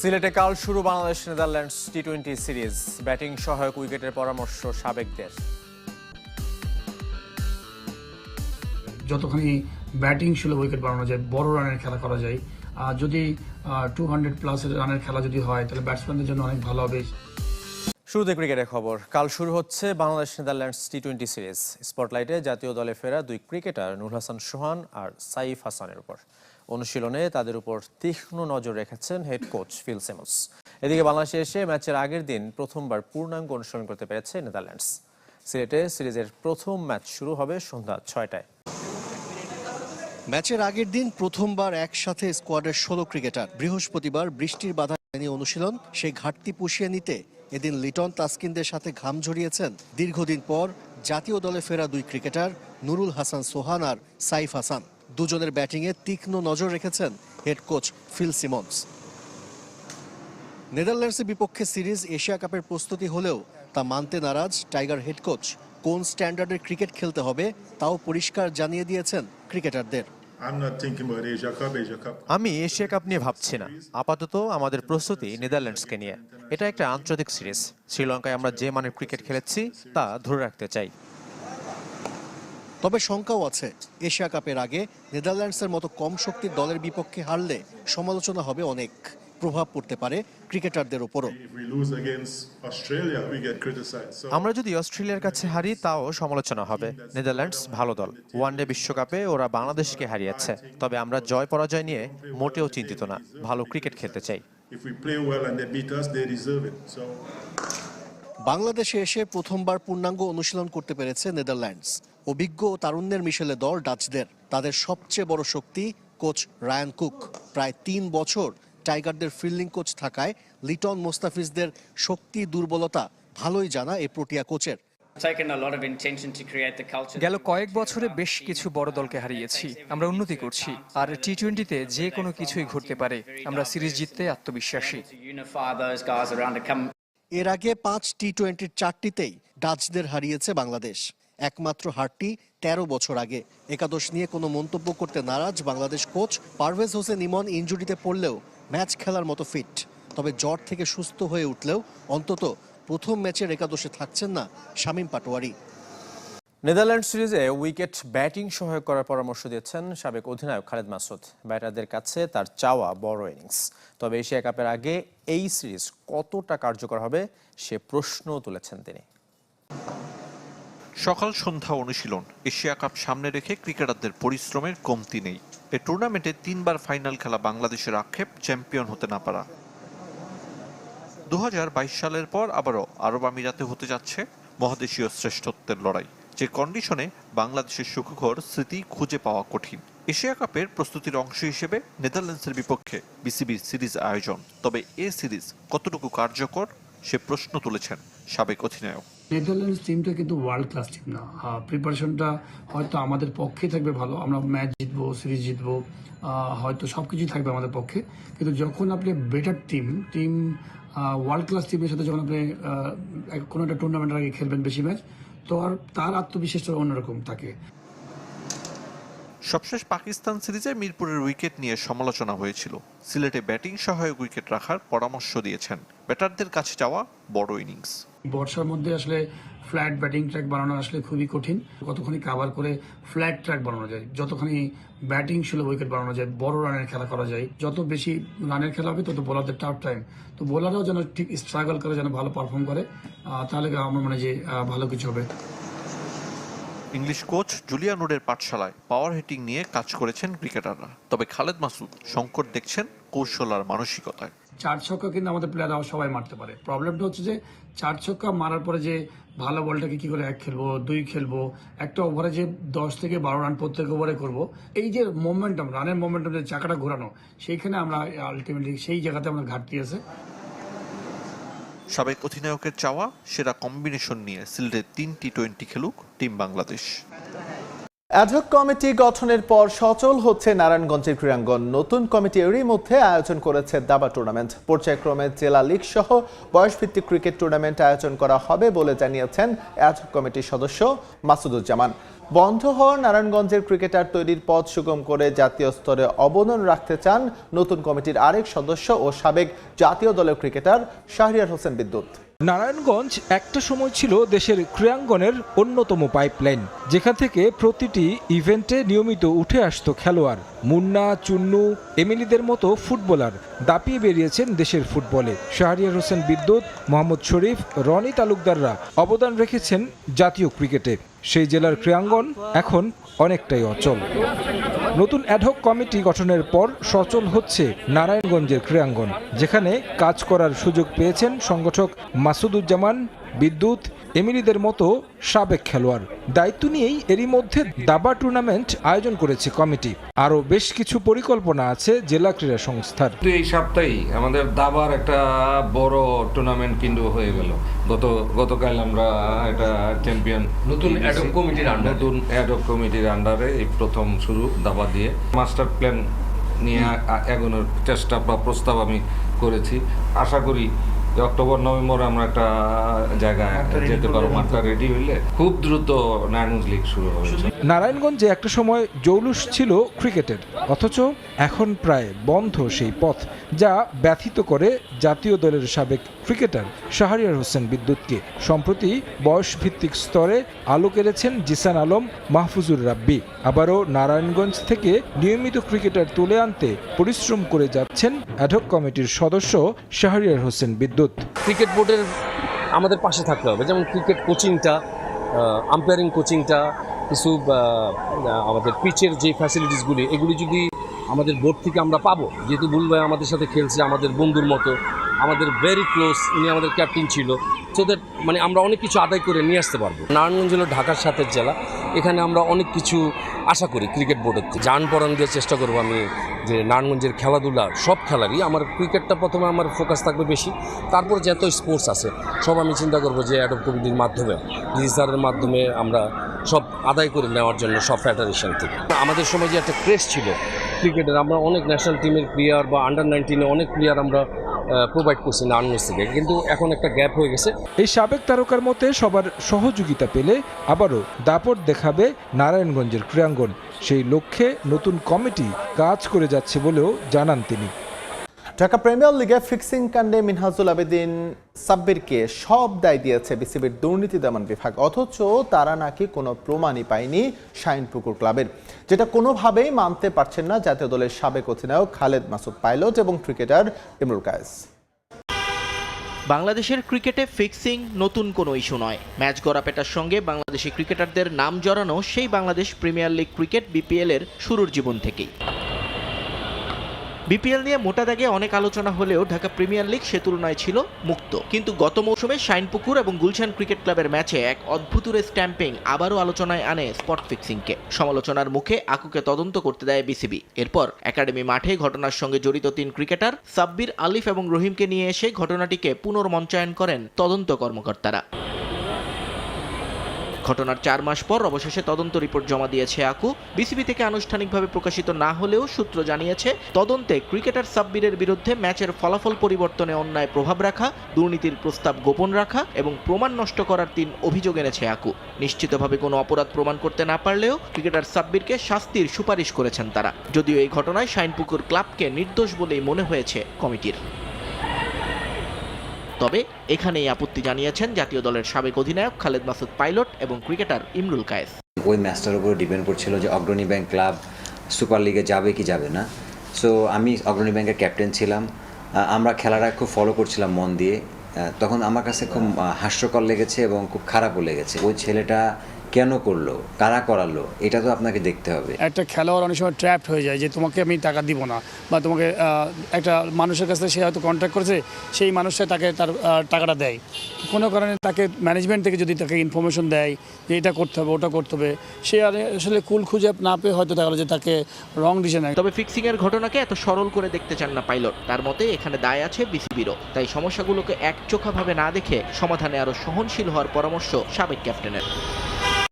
সিলেটে কাল শুরু Bangladesh Netherlands T twenty series. Batting সহায়ক উইকেটের পরামর্শ সাবেকদের। যতখানি ব্যাটিং সুলভ উইকেট বানানো যায় বড় রানের খেলা করা যায় আর যদি টু হান্ড্রেড প্লাসের রানের খেলা যদি হয় তাহলে ব্যাটসম্যানদের জন্য অনেক ভালো হবে। শুরুতে ক্রিকেটের খবর। কাল শুরু হচ্ছে Bangladesh Netherlands T twenty series. স্পটলাইটে জাতীয় দলে ফেরা দুই ক্রিকেটার নূর হাসান সোহান আর সাইফ হাসানের উপর। অনুশীলনে তাদের উপর তীক্ষ্ণ নজর রেখেছেন হেড কোচ ফিল সেমস এদিকে বাংলাদেশে এসে ম্যাচের আগের দিন প্রথমবার পূর্ণাঙ্গ অনুশীলন করতে পেরেছে নেদারল্যান্ডস। সিলেটে সিরিজের প্রথম ম্যাচ শুরু হবে সন্ধ্যা ছয়টায়। ম্যাচের আগের দিন প্রথমবার একসাথে স্কোয়াডের ষোলো ক্রিকেটার বৃহস্পতিবার বৃষ্টির বাধা অনুশীলন, সেই ঘাটতি পুষিয়ে নিতে এদিন লিটন তাসকিনদের সাথে ঘাম ঝরিয়েছেন। দীর্ঘদিন পর জাতীয় দলে ফেরা দুই ক্রিকেটার, নুরুল হাসান সোহান আর সাইফ হাসান। দুজনের ব্যাটিংয়ে তীক্ষ্ণ নজর রেখেছেন হেড কোচ ফিল সিমন্স। নেদারল্যান্ডসের বিপক্ষে সিরিজ এশিয়া কাপের প্রস্তুতি হলেও তা মানতে নারাজ টাইগার হেড কোচ। কোন স্ট্যান্ডার্ডের ক্রিকেট খেলতে হবে তাও পরিষ্কার জানিয়ে দিয়েছেন ক্রিকেটারদের. আমি এশিয়া কাপ নিয়ে ভাবছি না। আপাতত আমাদের প্রস্তুতি নেদারল্যান্ডসকে নিয়ে। এটা একটা আন্তর্জাতিক সিরিজ। শ্রীলঙ্কায় আমরা যে মানের ক্রিকেট খেলেছি তা ধরে রাখতে চাই। তবে শঙ্কাও আছে। এশিয়া কাপের আগে নেদারল্যান্ডসের মতো কম শক্তির দলের বিপক্ষে হারলে সমালোচনা হবে অনেক। প্রভাব পড়তে পারে ক্রিকেটারদের ওপরও আমরা যদি অস্ট্রেলিয়ার কাছে হারি তাও সমালোচনা হবে। নেদারল্যান্ডস ভালো দল। ওয়ানডে বিশ্বকাপে ওরা বাংলাদেশকে হারিয়েছে। তবে আমরা জয় পরাজয় নিয়ে মোটেও চিন্তিত না। ভালো ক্রিকেট খেলতে চাই। বাংলাদেশে এসে প্রথমবার পূর্ণাঙ্গ অনুশীলন করতে পেরেছে নেদারল্যান্ডস। অভিজ্ঞ ও তারুণ্যের মিশেলে দল ডাচদের। তাদের সবচেয়ে বড় শক্তি কোচ রায়ান কুক। প্রায় তিন বছর টাইগারদের ফিল্ডিং কোচ থাকায় লিটন মোস্তাফিজদের শক্তি দুর্বলতা ভালোই জানা এই প্রোটিয়া কোচের. গেল কয়েক বছরে বেশ কিছু বড় দলকে হারিয়েছি। আমরা উন্নতি করছি। আর টি টোয়েন্টিতে যে কোনো কিছুই ঘটতে পারে। আমরা সিরিজ জিততে আত্মবিশ্বাসী। এর আগে পাঁচ টি টোয়েন্টির চারটিতেই ডাচদের হারিয়েছে বাংলাদেশ। একমাত্র হারটি তেরো বছর আগে। একাদশ নিয়ে কোনো মন্তব্য করতে নারাজ বাংলাদেশ কোচ পারভেজ হোসেন ইমন ইনজুরিতে পড়লেও ম্যাচ খেলার মতো ফিট। তবে জ্বর থেকে সুস্থ হয়ে উঠলেও অন্তত প্রথম ম্যাচের একাদশে থাকছেন না শামীম পাটোয়ারি। নেদারল্যান্ড সিরিজে উইকেট ব্যাটিং সহায়ক করার পরামর্শ দিয়েছেন সাবেক অধিনায়ক খালেদ মাসুদ। ব্যাটারদের কাছে তার চাওয়া বড় ইনিংস। তবে এশিয়া কাপের আগে এই সিরিজ কতটা কার্যকর হবে সে প্রশ্নও তুলেছেন তিনি। সকাল সন্ধ্যা অনুশীলন, এশিয়া কাপ সামনে রেখে ক্রিকেটারদের পরিশ্রমের কমতি নেই। এ টুর্নামেন্টে তিনবার ফাইনাল খেলা বাংলাদেশের আক্ষেপ চ্যাম্পিয়ন হতে না পারা। দু হাজার বাইশ সালের পর আবারও আরব আমিরাতে হতে যাচ্ছে মহাদেশীয় শ্রেষ্ঠত্বের লড়াই, যে কন্ডিশনে বাংলাদেশের সুখকর স্মৃতি খুঁজে পাওয়া কঠিন। এশিয়া কাপের প্রস্তুতির অংশ হিসেবে নেদারল্যান্ডসের বিপক্ষে বিসিবির সিরিজ আয়োজন, তবে এ সিরিজ কতটুকু কার্যকর, সে প্রশ্ন তুলেছেন সাবেক অধিনায়ক। নেদারল্যান্ডস টিমটা কিন্তু ওয়ার্ল্ড ক্লাস টিম না। প্রিপারেশনটা হয়তো আমাদের পক্ষেই থাকবে ভালো। আমরা ম্যাচ জিতবো সিরিজ জিতবো হয়তো সব কিছুই থাকবে আমাদের পক্ষে। কিন্তু যখন আপনি better team team world class টিমের সাথে যখন আপনি কোনো একটা টুর্নামেন্টের আগে খেলবেন বেশি ম্যাচ তো আর তার আত্মবিশ্বাসটা অন্যরকম থাকে। সবশেষ পাকিস্তান সিরিজে মিরপুরের উইকেট নিয়ে সমালোচনা হয়েছিল। সিলেটে ব্যাটিং সহায়ক উইকেট রাখার পরামর্শ দিয়েছেন। ব্যাটারদের কাছে যাওয়া বড় ইনিংস বর্ষার মধ্যে আসলে ফ্ল্যাট ব্যাটিং ট্র্যাক বানানো আসলে খুবই কঠিন। কতখানি কাভার করে ফ্ল্যাট ট্র্যাক বানানো যায়, যতখানি ব্যাটিং সুলভ উইকেট বানানো যায়, বড় রানের খেলা করা যায়। যত বেশি রানের খেলা হবে, তত বোলারদের টাফ টাইম তো বোলাররাও যেন ঠিক স্ট্রাগল করে, যেন ভালো পারফর্ম করে তাহলে আমার মনে হয় যে ভালো কিছু হবে। ইংলিশ কোচ জুলিয়ানুডের পাঠশালায় পাওয়ার হিটিং নিয়ে কাজ করেছেন ক্রিকেটাররা তবে খালেদ মাসুদ সংকট দেখছেন কৌশল আর মানসিকতায়। চার ছক্কা কিন্তু আমাদের প্লেয়াররা সবাই মারতে পারে। প্রবলেমটা হচ্ছে যে, চার ছক্কা মারার পরে যে ভালো বলটাকে কি করে এক খেলব, দুই খেলব, একটা ওভারে যে দশ থেকে বারো রান প্রত্যেক ওভারে করব, এই যে মোমেন্টাম রানের মোমেন্টাম যে চাকাটা ঘোরানো, সেইখানে আমরা আলটিমেটলি সেই জায়গাতে আমাদের ঘাটতি আছে। সাবেক অধিনায়কের চাওয়া, সেরা কম্বিনেশন নিয়ে সিলেটের তিন টি টোয়েন্টি খেলুক team Bangladesh. Ad hoc committee গঠনের পর সচল হচ্ছে নারায়ণগঞ্জের ক্রীড়াঙ্গন। নতুন কমিটি এরই মধ্যে আয়োজন করেছে দাবা টুর্নামেন্ট পর্যায়ক্রমে জেলা লীগ সহ বয়সভিত্তিক ক্রিকেট টুর্নামেন্ট আয়োজন করা হবে বলে জানিয়েছেন অ্যাডহক কমিটির সদস্য মাসুদুজ্জামান। বন্ধ হওয়া নারায়ণগঞ্জের ক্রিকেটার তৈরির পথ সুগম করে জাতীয় স্তরে অবদান রাখতে চান নতুন কমিটির আরেক সদস্য ও সাবেক জাতীয় দলের ক্রিকেটার শাহরিয়ার হোসেন বিদ্যুৎ। নারায়ণগঞ্জ একটা সময় ছিল দেশের ক্রীড়াঙ্গনের অন্যতম পাইপলাইন, যেখান থেকে প্রতিটি ইভেন্টে নিয়মিত উঠে আসত খেলোয়াড়। মুন্না, চুন্নু, এমিলিদের মতো ফুটবলার দাপিয়ে বেরিয়েছেন দেশের ফুটবলে। শাহরিয়ার হোসেন বিদ্যুৎ, মোহাম্মদ শরীফ, রনি তালুকদাররা অবদান রেখেছেন জাতীয় ক্রিকেটে। সেই জেলার ক্রীড়াঙ্গন এখন অনেকটাই অচল। নতুন অ্যাডহক কমিটি গঠনের পর সচল হচ্ছে নারায়ণগঞ্জের ক্রীড়াঙ্গন, যেখানে কাজ করার সুযোগ পেয়েছেন সংগঠক মাসুদুজ্জামান, বিদ্যুৎ এমিলিদের মতো সাবেক খেলোয়াড়। দায়িত্ব নিয়েই এরই মধ্যে দাবা টুর্নামেন্ট আয়োজন করেছে কমিটি। আরও বেশ কিছু পরিকল্পনা আছে জেলা ক্রীড়া সংস্থার। এই সপ্তাহেই আমাদের দাবার একটা বড় টুর্নামেন্ট কিন্তু হয়ে গেল। গত গতকাল আমরা এটা চ্যাম্পিয়ন নতুন অ্যাডক কমিটির আন্ডারে। নতুন অ্যাডক কমিটির আন্ডারে এই প্রথম শুরু দাবা দিয়ে। মাস্টার প্ল্যান নিয়ে এগোনোর চেষ্টা বা প্রস্তাব আমি করেছি। আশা করি যে অক্টোবর নভেম্বর আমরা একটা জায়গায় যেতে পারব মাঠটা রেডি হইলে খুব দ্রুত নারায়ণগঞ্জ লিগ শুরু হবে। নারায়ণগঞ্জে একটা সময় জৌলুস ছিল ক্রিকেটের অথচ এখন প্রায় বন্ধ সেই পথ যা ব্যথিত করে জাতীয় দলের সাবেক ক্রিকেটার শাহরিয়ার হোসেন বিদ্যুৎকে। সম্প্রতি বয়স ভিত্তিক স্তরে আলো কেড়েছেন জিসান আলম, মাহফুজুর রাব্বি। আবারও নারায়ণগঞ্জ থেকে নিয়মিত ক্রিকেটার তুলে আনতে পরিশ্রম করে যাচ্ছেন অ্যাডক কমিটির সদস্য শাহরিয়ার হোসেন বিদ্যুৎ। ক্রিকেট বোর্ডের আমাদের পাশে থাকতে হবে, যেমন ক্রিকেট কোচিংটা আম্পায়ারিং কোচিংটা, কিছু আমাদের পিচের যে ফ্যাসিলিটিসগুলি এগুলি যদি আমাদের বোর্ড থেকে আমরা পাবো, যেহেতু বুল ভাই আমাদের সাথে খেলছে, আমাদের বন্ধুর মতো আমাদের ভেরি ক্লোজ উনি আমাদের ক্যাপ্টেন ছিল। সো দ্যাট মানে আমরা অনেক কিছু আদায় করে নিয়ে আসতে পারব। নারায়ণগঞ্জ হলো ঢাকার সাথে জেলা। এখানে আমরা অনেক কিছু আশা করি ক্রিকেট বোর্ডের থেকে। যান পরান দিয়ে চেষ্টা করব আমি যে নারায়ণগঞ্জের খেলাধুলা, সব খেলারই। আমার ক্রিকেটটা প্রথমে আমার ফোকাস থাকবে বেশি। তারপর যত স্পোর্টস আছে, সব আমি চিন্তা করব যে অ্যাডপ কমিটির মাধ্যমে রিজিস্টারের মাধ্যমে আমরা সব আদায় করে নেওয়ার জন্য সব ফেডারেশন থেকে। আমাদের সময় যে একটা ক্রেস ছিল ক্রিকেটের আমরা অনেক ন্যাশনাল টিমের প্লেয়ার বা আন্ডার নাইনটিনে অনেক প্লেয়ার আমরা প্রোভাইড করছে নারায়ণগঞ্জ থেকে। কিন্তু এখন একটা গ্যাপ হয়ে গেছে। এই সাবেক তারকার মতে সবার সহযোগিতা পেলে আবারও দাপট দেখাবে নারায়ণগঞ্জের ক্রীড়াঙ্গন। সেই লক্ষ্যে নতুন কমিটি কাজ করে যাচ্ছে বলেও জানান তিনি। ঢাকা প্রিমিয়ার লিগে ফিক্সিং কাণ্ডে মিনহাজুল আবেদিন সাব্বিরকে সব দায় দিয়েছে বিসিবির দুর্নীতি দমন বিভাগ। অথচ তারা নাকি কোনো প্রমাণই পায়নি শাইনপুকুর ক্লাবের। যেটা কোনোভাবেই মানতে পারছেন না জাতীয় দলের সাবেক অধিনায়ক খালেদ মাসুদ পাইলট এবং ক্রিকেটার ইমরুল কায়েস। বাংলাদেশের ক্রিকেটে ফিক্সিং নতুন কোনো ইস্যু নয়। ম্যাচ গড়াপেটার সঙ্গে বাংলাদেশি ক্রিকেটারদের নাম জড়ানো সেই Bangladesh premier league cricket BPL এর শুরুর জীবন থেকেই। বিপিএল নিয়ে মোটা দাগে অনেক আলোচনা হলেও ঢাকা প্রিমিয়ার লিগ সে তুলনায় ছিল মুক্ত। কিন্তু গত মৌসুমে শাইনপুকুর এবং গুলশান ক্রিকেট ক্লাবের ম্যাচে এক অদ্ভুতুরে স্ট্যাম্পিং আবারও আলোচনায় আনে স্পট ফিক্সিংকে। সমালোচনার মুখে আকুকে তদন্ত করতে দেয় বিসিবি। এরপর একাডেমি মাঠে ঘটনার সঙ্গে জড়িত তিন ক্রিকেটার সাব্বির আলিফ এবং রহিমকে নিয়ে এসে ঘটনাটিকে পুনর্মঞ্চায়ন করেন তদন্ত কর্মকর্তারা। ঘটনার চার মাস পর অবশেষে তদন্ত রিপোর্ট জমা দিয়েছে আকু। বিসিবি থেকে আনুষ্ঠানিকভাবে প্রকাশিত না হলেও সূত্র জানিয়েছে, তদন্তে ক্রিকেটার সাব্বিরের বিরুদ্ধে ম্যাচের ফলাফল পরিবর্তনে অন্যায় প্রভাব রাখা, দুর্নীতির প্রস্তাব গোপন রাখা এবং প্রমাণ নষ্ট করার তিন অভিযোগ এনেছে আকু। নিশ্চিতভাবে কোনো অপরাধ প্রমাণ করতে না পারলেও ক্রিকেটার সাব্বিরকে শাস্তির সুপারিশ করেছেন তারা। যদিও এই ঘটনায় শাইনপুকুর ক্লাবকে নির্দোষ বলেই মনে হয়েছে কমিটির। তবে এখানেই আপত্তি জানিয়েছেন জাতীয় দলের সাবেক অধিনায়ক খালেদ মাসুদ পাইলট এবং ক্রিকেটার ইমরুল কায়েস। ওই ম্যাচটার উপর ডিপেন্ড করছিল যে অগ্রণী ব্যাংক ক্লাব সুপার লিগে যাবে কি যাবে না। সো আমি অগ্রণী ব্যাংকের ক্যাপ্টেন ছিলাম। আমরা খেলাটা খুব ফলো করছিলাম মন দিয়ে। তখন আমার কাছে খুব হাস্যকর লেগেছে এবং খুব খারাপও লেগেছে। ওই ছেলেটা কেন করল? কারা করালো? এটা তো আপনাকে দেখতে হবে। একটা খেলোয়াড় অনেক সময় ট্র্যাপড হয়ে যায় যে তোমাকে আমি টাকা দিব না। বা তোমাকে একটা মানুষের কাছে সে হয়তো কন্ট্যাক্ট করেছে সেই মানুষটা তাকে তার টাকাটা দেয়। কোনো কারণে তাকে ম্যানেজমেন্ট থেকে যদি তাকে ইনফরমেশন দেয় যে এটা করতে হবে ওটা করতে হবে সে আর আসলে কুল খুঁজে না পেয়ে হয়তো দেখা যে তাকে রং ডিসিশন তবে ফিক্সিংয়ের ঘটনাকে এত সরল করে দেখতে চান না পাইলট তার মতে এখানে দায় আছে বিসিবিরও। তাই সমস্যাগুলোকে একচোখাভাবে না দেখে সমাধানে আরও সহনশীল হওয়ার পরামর্শ সাবেক ক্যাপ্টেনের